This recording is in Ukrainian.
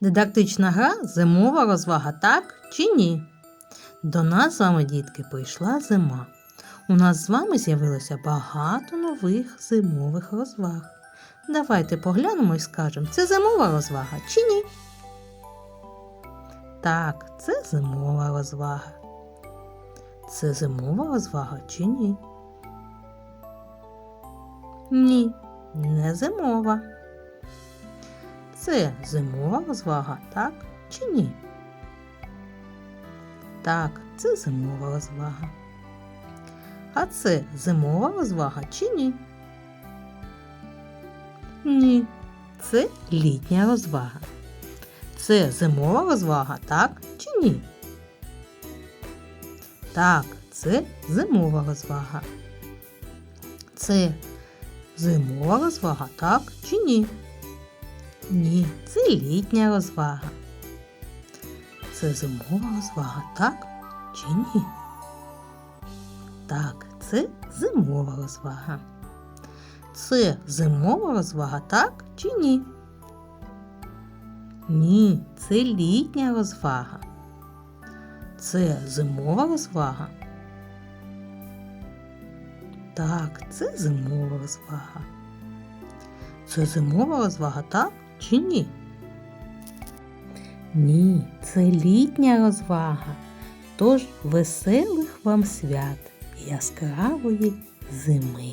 Дидактична гра зимова розвага, так чи ні? До нас з вами, дітки, прийшла зима. У нас з вами з'явилося багато нових зимових розваг. Давайте поглянемо і скажемо, це зимова розвага чи ні? Так, це зимова розвага. Це зимова розвага чи ні? Ні, не зимова. Це зимова розвага, так чи ні? Так, це зимова розвага. А це зимова розвага чи ні? Ні, це літня розвага. Це зимова розвага, так чи ні? Так, це зимова розвага. Це зимова розвага, так чи ні? Ні, це літня розвага. Це зимова розвага, так чи ні? Так, це зимова розвага. Це зимова розвага, так чи ні? Ні, це літня розвага. Це зимова розвага. Так, це зимова розвага. Це зимова розвага, так чи ні? Ні, це літня розвага. Тож веселих вам свят і яскравої зими.